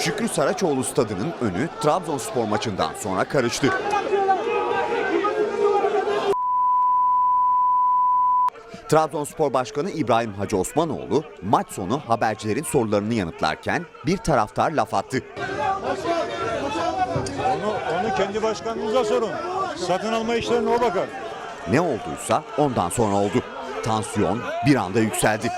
Şükrü Saraçoğlu stadının önü Trabzonspor maçından sonra karıştı. Trabzonspor Başkanı İbrahim Hacı Osmanoğlu maç sonu habercilerin sorularını yanıtlarken bir taraftar laf attı. Onu, onu kendi başkanınıza sorun. Satın alma işlerine o bakar. Ne olduysa ondan sonra oldu. Tansiyon bir anda yükseldi.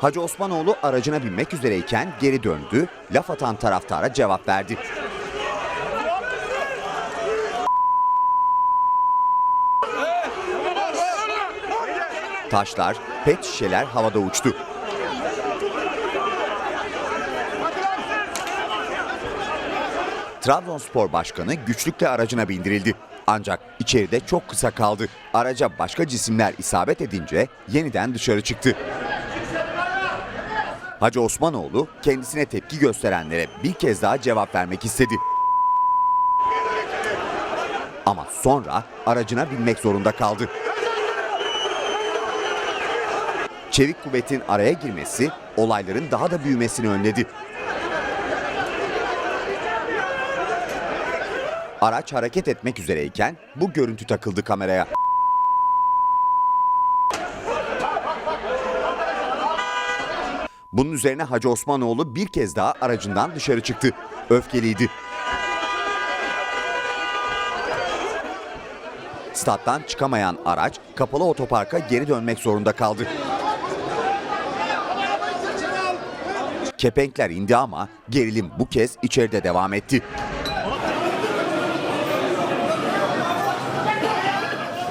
Hacı Osmanoğlu aracına binmek üzereyken geri döndü, laf atan taraftara cevap verdi. Taşlar, pet şişeler havada uçtu. Trabzonspor Başkanı güçlükle aracına bindirildi. Ancak içeride çok kısa kaldı. Araca başka cisimler isabet edince yeniden dışarı çıktı. Hacı Osmanoğlu kendisine tepki gösterenlere bir kez daha cevap vermek istedi. Ama sonra aracına binmek zorunda kaldı. Çevik kuvvetin araya girmesi olayların daha da büyümesini önledi. Araç hareket etmek üzereyken bu görüntü takıldı kameraya. Bunun üzerine Hacı Osmanoğlu bir kez daha aracından dışarı çıktı. Öfkeliydi. Stat'tan çıkamayan araç kapalı otoparka geri dönmek zorunda kaldı. Kepenkler indi ama gerilim bu kez içeride devam etti.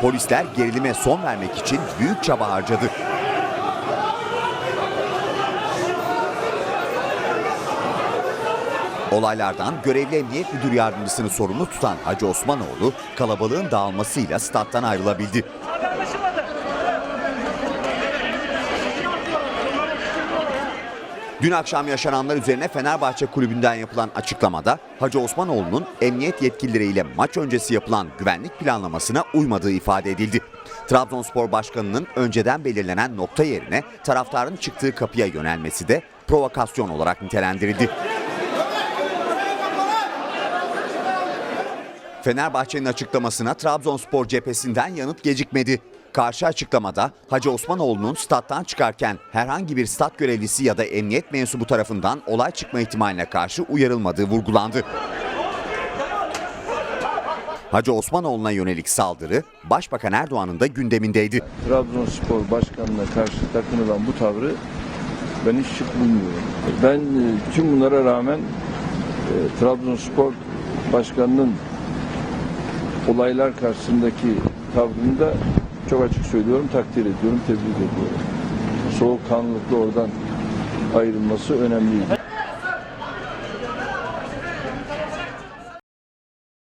Polisler gerilime son vermek için büyük çaba harcadı. Olaylardan görevli emniyet müdür yardımcısını sorumlu tutan Hacı Osmanoğlu kalabalığın dağılmasıyla stat'tan ayrılabildi. Dün akşam yaşananlar üzerine Fenerbahçe Kulübü'nden yapılan açıklamada Hacı Osmanoğlu'nun emniyet yetkilileriyle maç öncesi yapılan güvenlik planlamasına uymadığı ifade edildi. Trabzonspor Başkanı'nın önceden belirlenen nokta yerine taraftarın çıktığı kapıya yönelmesi de provokasyon olarak nitelendirildi. Fenerbahçe'nin açıklamasına Trabzonspor cephesinden yanıt gecikmedi. Karşı açıklamada Hacı Osmanoğlu'nun stat'tan çıkarken herhangi bir stat görevlisi ya da emniyet mensubu tarafından olay çıkma ihtimaline karşı uyarılmadığı vurgulandı. Hacı Osmanoğlu'na yönelik saldırı Başbakan Erdoğan'ın da gündemindeydi. Trabzonspor Başkanı'na karşı takınılan bu tavrı ben hiç şık bulmuyorum. Ben e, tüm bunlara rağmen e, Trabzonspor Başkanı'nın olaylar karşısındaki tavrını da çok açık söylüyorum, takdir ediyorum, tebrik ediyorum. Soğukkanlılıkla oradan ayrılması önemliydi.